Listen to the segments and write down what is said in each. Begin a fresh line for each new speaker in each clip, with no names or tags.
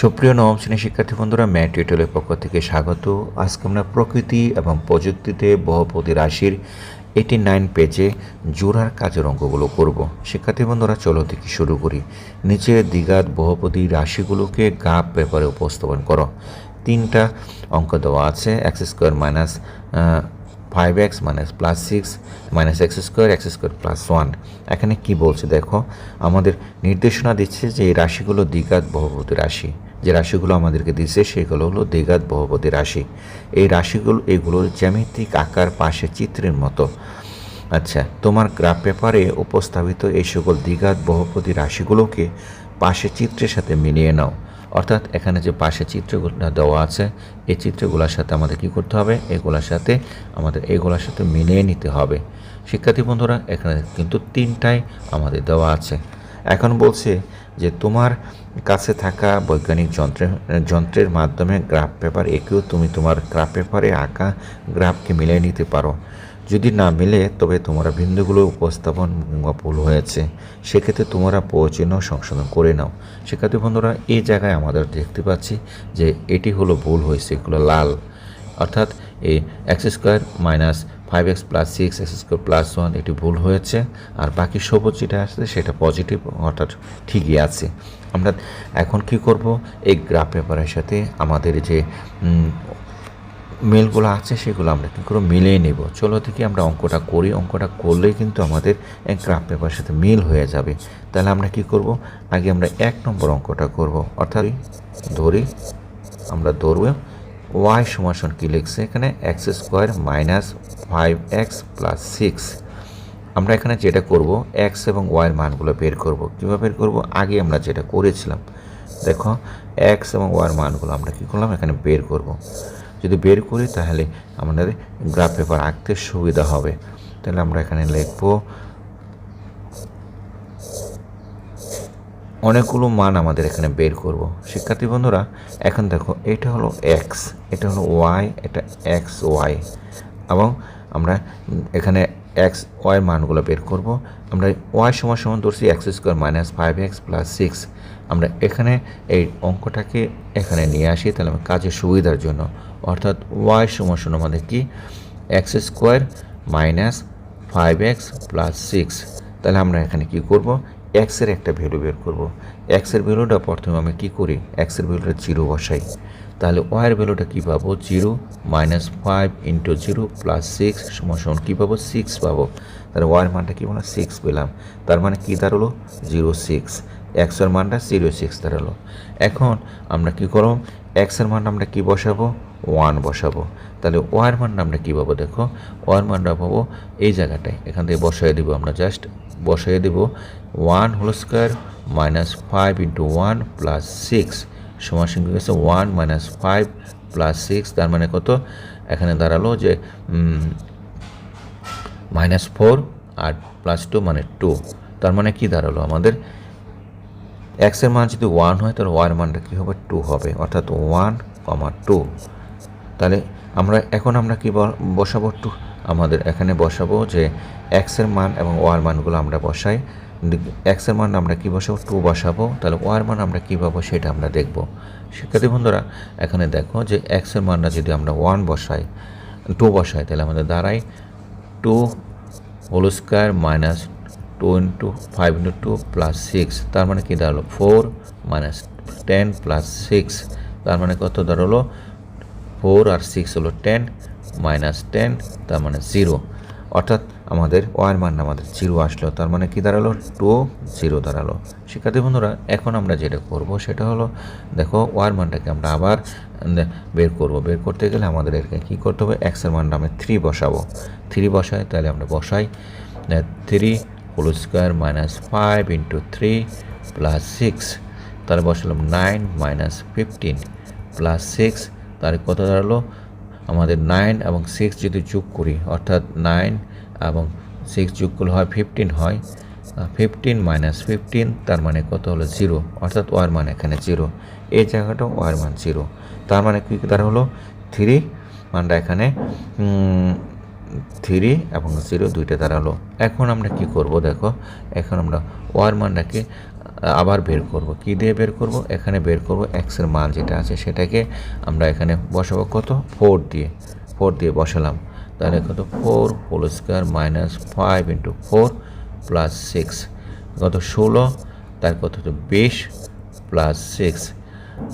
সুপ্রিয় নবম শ্রেণির শিক্ষার্থী বন্ধুরা ম্যাট পক্ষ থেকে স্বাগত। আজকে আমরা প্রকৃতি এবং প্রযুক্তিতে বহপতি রাশির এইটি নাইন পেজে জোড়ার কাজের অঙ্কগুলো করব। শিক্ষার্থী বন্ধুরা, চলো থেকে শুরু করি। নিচে দ্বিঘাত বহপতি রাশিগুলোকে গাপ পেপারে উপস্থাপন করো। তিনটা অঙ্ক দেওয়া আছে X square minus five X minus plus six minus X square X square plus one এখানে কি বলছে দেখো, আমাদের নির্দেশনা দিচ্ছে যে এই রাশিগুলো দ্বিঘাত বহুপতি রাশি। যে রাশিগুলো আমাদেরকে দিচ্ছে সেগুলো হলো দ্বিঘাত বহুপতি রাশি। এই রাশিগুলো এগুলোর জ্যামিতিক আকার পাশে চিত্রের মতো। আচ্ছা তোমার গ্রাফ পেপারে উপস্থাপিত এই সকল দ্বিঘাত বহুপতি রাশিগুলোকে পাশে চিত্রের সাথে মিলিয়ে নাও। অর্থাৎ এখানে যে পাশে চিত্রগুলো দেওয়া আছে, এই চিত্রগুলোর সাথে আমাদের কি করতে হবে? এগুলোর সাথে আমাদের, এগুলোর সাথে মিলিয়ে নিতে হবে। শিক্ষার্থী বন্ধুরা, এখানে কিন্তু তিনটাই আমাদের দেওয়া আছে। এখন বলছে যে তোমার কাছে থাকা বৈজ্ঞানিক যন্ত্রের যন্ত্রের মাধ্যমে গ্রাফ পেপার, এঁকেও তুমি তোমার গ্রাফ পেপারে আঁকা গ্রাফকে মিলিয়ে নিতে পারো। যদি না মিলে, তবে তোমরা বিন্দুগুলো উপস্থাপন কিংবা ভুল হয়েছে। সেক্ষেত্রে তোমরা প্রয়োজনীয় সংশোধন করে নাও। শিক্ষার্থী বন্ধুরা, এই জায়গায় আমাদের দেখতে পাচ্ছি যে এটি হলো ভুল হয়েছে, এগুলো লাল। অর্থাৎ এই X square minus five X plus six, X square plus one, এটি ভুল হয়েছে। আর বাকি সবুজ যেটা আসছে সেটা পজিটিভ, অর্থাৎ ঠিকই আছে। আমরা এখন কি করব? এই গ্রাফ পেপারের সাথে আমাদের যে মেলগুলো আছে, সেগুলো আমরা কী করে মিলিয়ে নেব। চলো থেকে আমরা অঙ্কটা করি। অঙ্কটা করলেই কিন্তু আমাদের গ্রাফ পেপার সাথে মিল হয়ে যাবে। তাহলে আমরা কি করব? আগে আমরা এক নম্বর অঙ্কটা করব। অর্থাৎ ধরি, আমরা ধরব ওয়াই সমাসন কী লিখছে? এখানে X square minus five X plus six আমরা এখানে যেটা করব এক্স এবং ওয়াইয়ের মানগুলো বের করব। কীভাবে বের করব? আগে আমরা যেটা করেছিলাম, দেখো এক্স এবং ওয়াইয়ের মানগুলো আমরা কী করলাম? এখানে বের করব। যদি বের করি তাহলে আমাদের গ্রাফ পেপার আঁকতে সুবিধা হবে। তাহলে আমরা এখানে লিখব, অনেকগুলো মান আমাদের এখানে বের করব। শিক্ষার্থী বন্ধুরা, এখন দেখো, এটা হলো এক্স এটা হলো ওয়াই এটা এক্স ওয়াই এবং আমরা এখানে এক্স, ওয়াই মানগুলো বের করব। আমরা ওয়াই সমান সমান ধরছি X square minus five X plus six. আমরা এখানে এই অঙ্কটাকে এখানে নিয়ে আসি, তাহলে আমার কাজের সুবিধার জন্য। অর্থাৎ ওয়াই সমান সমান আমাদের কি? X square minus five X plus six. তাহলে আমরা এখানে কি করব? এক্সের একটা ভ্যালু বের করব। এক্সের ভ্যালুটা প্রথমে আমি কি করি? এক্সের ভ্যালুটা জিরো বসাই। তাহলে ওয়াইয়ের ভ্যালুটা কী পাবো? Zero minus five into zero plus six সমান কী পাবো? সিক্স পাবো। তাহলে ওয়াইয়ের মানটা কী বললাম? সিক্স পেলাম। তার মানে কী দাঁড়াল? জিরো সিক্স এক্সের মানটা জিরো সিক্স দাঁড়াল। এখন আমরা কী করব? এক্সের মান আমরা কী বসাবো? ওয়ান বসাবো। তাহলে ওয়ার মানটা আমরা কী পাবো দেখো? ওয়ার মানটা পাবো এই জায়গাটায়। এখান থেকে বসাই দেবো আমরা জাস্ট বসাই দেবো। One whole square minus five into one plus six সমান সঙ্গে গেছে one minus five plus six তার মানে কত? এখানে দাঁড়াল যে মাইনাস ফোর আর প্লাস টু মানে টু তার মানে কি দাঁড়াল আমাদের? এক্সের মান যদি ওয়ান হয়, তাহলে ওয়ার মানটা কী হবে? টু হবে, অর্থাৎ ওয়ান কমা টু তাহলে আমরা, এখন আমরা কি বসাবো? টু আমাদের এখানে বসাবো যে এক্সের মান এবং ওয়ার মানগুলো আমরা বসাই। এক্সের মান আমরা কী বসাবো? টু বসাবো। তাহলে ওয়ার মান আমরা কী পাবো? সেটা আমরা দেখব। শিক্ষার্থী বন্ধুরা, এখানে দেখো যে এক্সের মানটা যদি আমরা ওয়ান বসাই টু বসাই, তাহলে আমাদের দাঁড়ায় two whole square minus two into five into two plus six তার মানে কী দাঁড়াল? Four minus ten plus six তার মানে কত দাঁড়াল? ফোর আর সিক্স হলো টেন মাইনাস টেন তার মানে জিরো অর্থাৎ আমাদের ওয়ার মান আমাদের জিরো আসলো, তার মানে কি দাঁড়াল? টু জিরো দাঁড়াল। শিক্ষার্থী বন্ধুরা, এখন আমরা যেটা করব সেটা হলো, দেখো ওয়ার মানটাকে আমরা আবার বের করব। বের করতে গেলে আমাদের কী করতে হবে? এক্সের মানটা আমি থ্রি বসাবো। থ্রি বসাই, তাহলে আমরা বসাই three whole square minus five into three plus six তাহলে বসালাম nine minus fifteen plus six তার কত দাঁড়াল? আমাদের নাইন এবং সিক্স যদি যোগ করি, অর্থাৎ নাইন এবং সিক্স যোগ করলে হয় ফিফটিন হয় ফিফটিন মাইনাস ফিফটিন তার মানে কত হলো জিরো অর্থাৎ ওয়ার মান এখানে জিরো এই জায়গাটাও ওয়ার মান জিরো তার মানে কী দ্বারা হলো? থ্রি মানটা এখানে থ্রি এবং জিরো দুইটা তারা হলো। এখন আমরা কি করব দেখো? এখন আমরা ওয়ার মানটাকে আবার বের করব। কি দিয়ে বের করব? এখানে বের করব এক্সের মান যেটা আছে সেটাকে আমরা এখানে বসাবো কত? ফোর দিয়ে। ফোর দিয়ে বসালাম। তাহলে কত four whole square minus five into four plus six কত ষোলো, তার কত হতো বিশ প্লাস সিক্স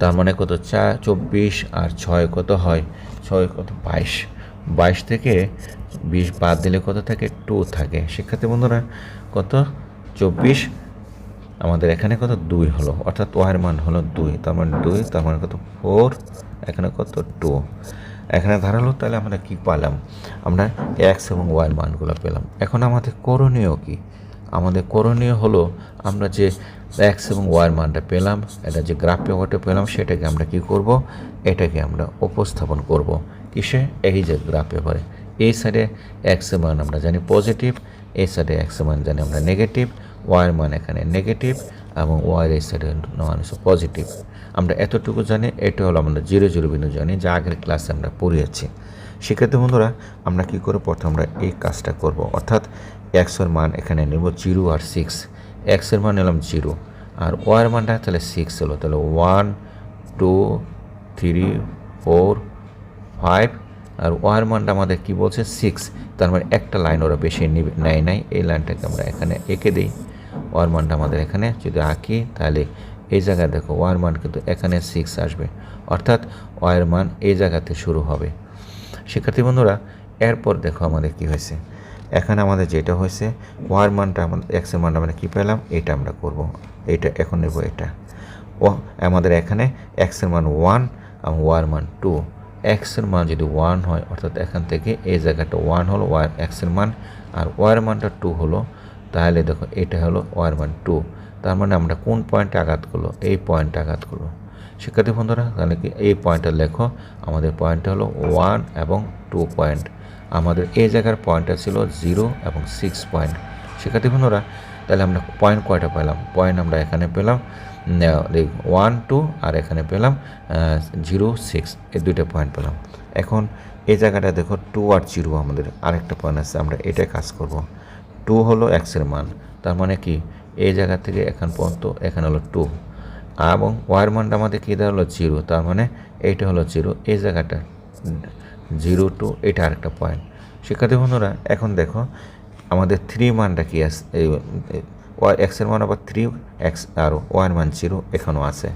তার মানে কত চা চব্বিশ আর ছয় কত হয়? ছয় কত বাইশ। বাইশ থেকে বিশ বাদ দিলে কত থাকে? টু থাকে। শিক্ষার্থী বন্ধুরা, কত? চব্বিশ। আমাদের এখানে কত? দুই হলো। অর্থাৎ ওয়ার মান হলো দুই। তার মানে দুই, তার মানে কত? ফোর এখানে কত? টু এখানে ধারালো, তাহলে আমরা কি পেলাম? আমরা এক্স এবং ওয়ার মানগুলো পেলাম। এখন আমাদের করণীয় কি? আমাদের করণীয় হলো, আমরা যে এক্স এবং ওয়ার মানটা পেলাম, এটা যে গ্রাফ পেপারটা পেলাম, সেটাকে আমরা কি করব? এটাকে আমরা উপস্থাপন করব। কিসে? এই যে গ্রাফ পেপারে। এই সাইডে এক্স মান আমরা জানি পজিটিভ এই সাইডে এক্স মান জানি আমরা নেগেটিভ ওয়ার মান এখানে নেগেটিভ এবং ওয়ার এই সাইডে হচ্ছে পজিটিভ আমরা এতটুকু জানি, এটা হলো আমরা জিরো জিরো বিন্দু জানি, যা আগের ক্লাসে আমরা পড়িয়েছি। সেক্ষেত্রে বন্ধুরা, আমরা কি করে প্রথম আমরা এই কাজটা করব? অর্থাৎ এক্সের মান এখানে নেব জিরো আর সিক্স এক্সের মান নিলাম জিরো। আর ওয়ার মানটা তাহলে সিক্স হলো। তাহলে one two three four five আর ওয়ার মানটা আমাদের কি বলছে? সিক্স তার মানে একটা লাইন ওরা বেশি নেবে নেয় নাই। এই লাইনটাকে আমরা এখানে এঁকে দিই। ওয়ার মানটা আমাদের এখানে। যদি আঁকি, তাহলে এই জায়গায় দেখো ওয়ার মান কিন্তু এখানে সিক্স আসবে। অর্থাৎ ওয়ার মান এই জায়গাতে শুরু হবে। শিক্ষার্থী বন্ধুরা, এরপর দেখো আমাদের কি হয়েছে। এখানে আমাদের যেটা হয়েছে ওয়ার মানটা আমাদের এক্সের মানটা আমরা কী পেলাম? এটা আমরা করব। এটা এখন নেব এটা। ও, আমাদের এখানে এক্সের মান ওয়ান এবং ওয়ার মান টু এক্সের মান যদি ওয়ান হয়, অর্থাৎ এখান থেকে এই জায়গাটা ওয়ান হলো ওয়ার এক্সের মান, আর ওয়ার মানটা টু হলো তাহলে দেখো এটা হলো ওয়ার মান টু। তার মানে আমরা কোন পয়েন্টে আঘাত করল? এই পয়েন্টে আঘাত করল। শিক্ষার্থী বন্ধুরা, তাহলে কি এই পয়েন্টটা লেখো, আমাদের পয়েন্টটা হলো ওয়ান এবং টু পয়েন্ট আমাদের এই জায়গার পয়েন্টটা ছিল জিরো এবং সিক্স পয়েন্ট শিক্ষার্থী বন্ধুরা, তাহলে আমরা পয়েন্ট কয়টা পেলাম? পয়েন্ট আমরা এখানে পেলাম ওয়ান, টু আর এখানে পেলাম জিরো সিক্স এই দুইটা পয়েন্ট পেলাম। এখন এই জায়গাটা দেখো টু আর জিরো আমাদের। আরেকটা পয়েন্ট আছে, আমরা এটা কাজ করব। টু হলো এক্সের মান। তার মানে কি? এই জায়গা থেকে এখান পর্যন্ত এখানে হলো টু এবং ওয়ার মানটা আমাদের কী দেওয়া হলো? জিরো তার মানে এইটা হলো জিরো এই জায়গাটা জিরো টু এটা আরেকটা পয়েন্ট শিক্ষার্থী বন্ধুরা, এখন দেখো, আমাদের থ্রি মানটা কি আছে এক্সের মান আবার থ্রি এক্স আর ওয়ার মান জিরো এখানেও আছে।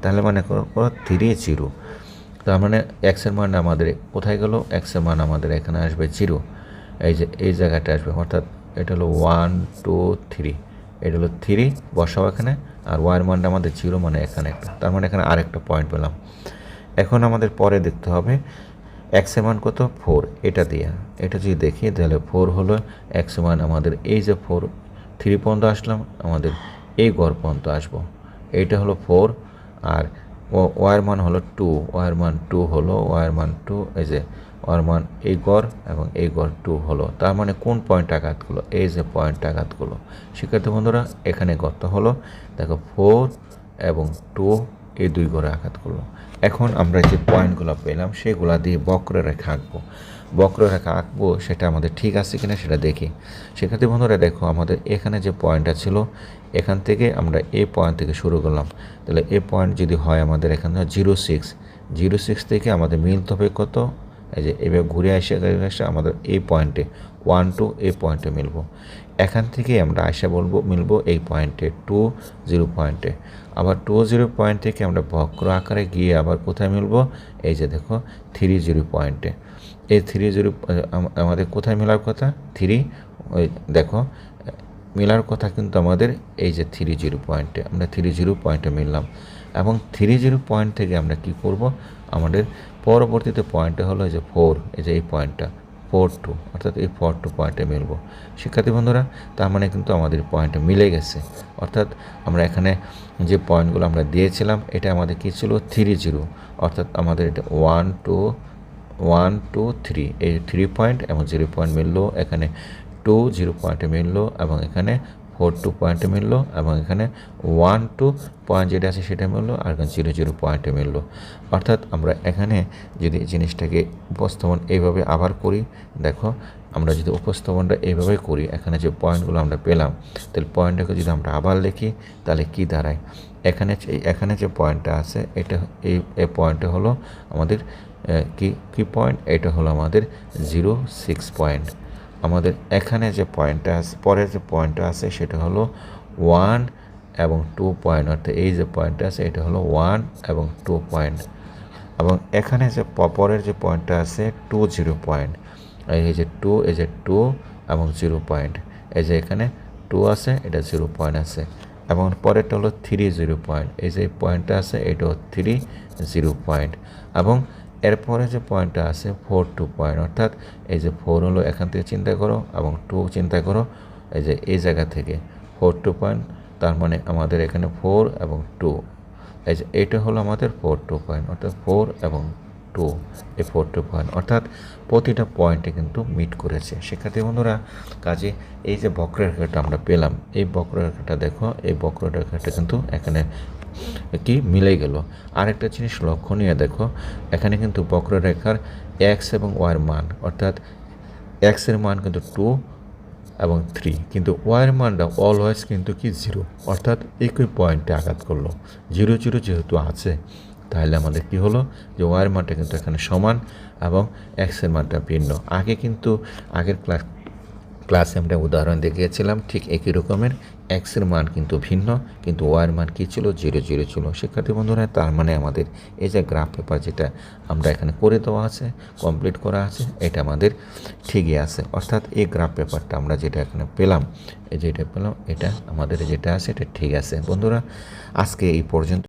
তাহলে মানে করো থ্রি জিরো তার মানে এক্সের মান আমাদের কোথায় গেল? এক্সের মান আমাদের এখানে আসবে জিরো এই যে, এই জায়গাটা আসবে, অর্থাৎ এটা হলো ওয়ান টু থ্রি এটা হলো থ্রি বসাও এখানে। আর ওয়ার মানটা আমাদের জিরো মানে এখানে একটা। তার মানে এখানে আরেকটা পয়েন্ট পেলাম। এখন আমাদের পরে দেখতে হবে এক্স মান কত? ফোর এটা দিয়া। এটা যদি দেখি, তাহলে ফোর হলো এক্স মান। আমাদের এই যে ফোর থ্রি পর্যন্ত আসলাম। আমাদের এই গড় পর্যন্ত আসব। এইটা হলো ফোর আর ওয়ার মান হলো টু ওয়ার মান টু হলো ওয়ার মান টু এই যে ওয়ার মান এই গড় এবং এই গড় টু হলো। তার মানে কোন পয়েন্ট আঘাতগুলো? এই যে পয়েন্ট আঘাতগুলো। শিক্ষার্থী বন্ধুরা, এখানে গত হলো। দেখো ফোর এবং টু এই দুই গড়ে আঘাত করল। এখন আমরা যে পয়েন্টগুলো পেলাম, সেগুলা দিয়ে বক্ররেখা আঁকবো। বক্ররেখা আঁকবো, সেটা আমাদের ঠিক আছে কিনা সেটা দেখি। সেক্ষেত্রে বন্ধুরা, দেখো, আমাদের এখানে যে পয়েন্টটা ছিল, এখান থেকে আমরা এই পয়েন্ট থেকে শুরু করলাম। তাহলে এই পয়েন্ট যদি হয় আমাদের এখানে জিরো সিক্স জিরো সিক্স থেকে আমাদের মিলতে হবে কত? এই যে এভাবে ঘুরে আসে আমাদের এই পয়েন্টে ওয়ান টু এই পয়েন্টে মিলবো। এখান থেকে আমরা আসা বলব, মিলবো এই পয়েন্টে টু জিরো পয়েন্টে আবার টু জিরো পয়েন্ট থেকে আমরা বক্র আকারে গিয়ে আবার কোথায় মিলবো? এই যে দেখো থ্রি জিরো পয়েন্টে এই থ্রি জিরো আমাদের কোথায় মেলার কথা? থ্রি ওই দেখো মেলার কথা কিন্তু আমাদের এই যে থ্রি জিরো পয়েন্টে আমরা থ্রি জিরো পয়েন্টে মিললাম। এবং থ্রি জিরো পয়েন্ট থেকে আমরা কি করব? আমাদের পরবর্তীতে পয়েন্টটা হলো যে ফোর এই যে এই পয়েন্টটা ফোর টু অর্থাৎ এই ফোর টু পয়েন্টে মিলব। শিক্ষার্থী বন্ধুরা, তার মানে কিন্তু আমাদের পয়েন্টটা মিলে গেছে। অর্থাৎ আমরা এখানে যে পয়েন্টগুলো আমরা দিয়েছিলাম, এটা আমাদের কী ছিল? থ্রি জিরো অর্থাৎ আমাদের এটা one two one two three এই থ্রি পয়েন্ট এবং জিরো পয়েন্ট মিললো। এখানে টু জিরো পয়েন্টে মিললো এবং এখানে ফোর টু পয়েন্টে মিললো এবং এখানে ওয়ান টু পয়েন্ট যেটা আছে সেটা মিললো আর এখানে জিরো জিরো পয়েন্টে মিললো অর্থাৎ আমরা এখানে যদি জিনিসটাকে উপস্থাপন এইভাবে আবার করি, দেখো আমরা যদি উপস্থাপনটা এইভাবে করি, এখানে যে পয়েন্টগুলো আমরা পেলাম, তাহলে পয়েন্টটাকে যদি আমরা আবার লিখি, তাহলে কি দাঁড়ায়? এখানে এখানে যে পয়েন্টটা আছে, এটা, এই এই পয়েন্টটা হলো আমাদের কি কি পয়েন্ট এটা হলো আমাদের জিরো সিক্স পয়েন্ট আমাদের এখানে যে পয়েন্টটা আছে, পরের যে পয়েন্টটা আছে, সেটা হলো ওয়ান এবং টু পয়েন্ট অর্থাৎ এই যে পয়েন্টটা আছে, এটা হলো ওয়ান এবং টু পয়েন্ট এবং এখানে যে পরের যে পয়েন্টটা আছে টু জিরো পয়েন্ট এই যে টু এই যে টু এবং জিরো পয়েন্ট এই যে এখানে টু আছে, এটা জিরো পয়েন্ট আছে। এবং পরেরটা হলো থ্রি জিরো পয়েন্ট এই যে পয়েন্টটা আছে, এটাও থ্রি জিরো পয়েন্ট এবং এরপরে যে পয়েন্টটা আছে ফোর টু পয়েন্ট অর্থাৎ এই যে ফোর হলো এখান থেকে চিন্তা করো এবং টু চিন্তা করো, এই যে এই জায়গা থেকে ফোর টু পয়েন্ট তার মানে আমাদের এখানে ফোর এবং টু এই যে এইটা হলো আমাদের ফোর টু পয়েন্ট অর্থাৎ ফোর এবং টু এই ফোর টু পয়েন্ট অর্থাৎ প্রতিটা পয়েন্টে কিন্তু মিট করেছে। শিক্ষার্থী বন্ধুরা, কাজে এই যে বক্ররেখাটা আমরা পেলাম, এই বক্ররেখাটা দেখো, এই বক্ররেখাটা কিন্তু এখানে কি? মিলে গেল। আরেকটা জিনিস লক্ষণীয়, দেখো, এখানে কিন্তু বক্ররেখার এক্স এবং ওয়ার মান, অর্থাৎ এক্সের মান কিন্তু টু এবং থ্রি কিন্তু ওয়ার মানটা অলওয়েজ কিন্তু কি? জিরো অর্থাৎ একই পয়েন্টে আঘাত করল। জিরো জিরো যেহেতু আছে, তাহলে আমাদের কি হলো? যে ওয়ার মানটা কিন্তু এখানে সমান এবং এক্সের মানটা ভিন্ন। আগে কিন্তু আগের ক্লাস ক্লাসে আমরা উদাহরণ দেখিয়েছিলাম, ঠিক একই রকমের এক্সের মান কিন্তু ভিন্ন, কিন্তু ওয়ার মান কী ছিল? জিরো জিরো ছিল। শিক্ষার্থী বন্ধুরা, তার মানে আমাদের এই যে গ্রাফ পেপার যেটা আমরা এখানে করে দেওয়া আছে কমপ্লিট করা আছে, এটা আমাদের ঠিকই আছে। অর্থাৎ এই গ্রাফ পেপারটা আমরা যেটা এখানে পেলাম, এই যেটা পেলাম, এটা আমাদের যেটা আছে, এটা ঠিক আছে। বন্ধুরা, আজকে এই পর্যন্ত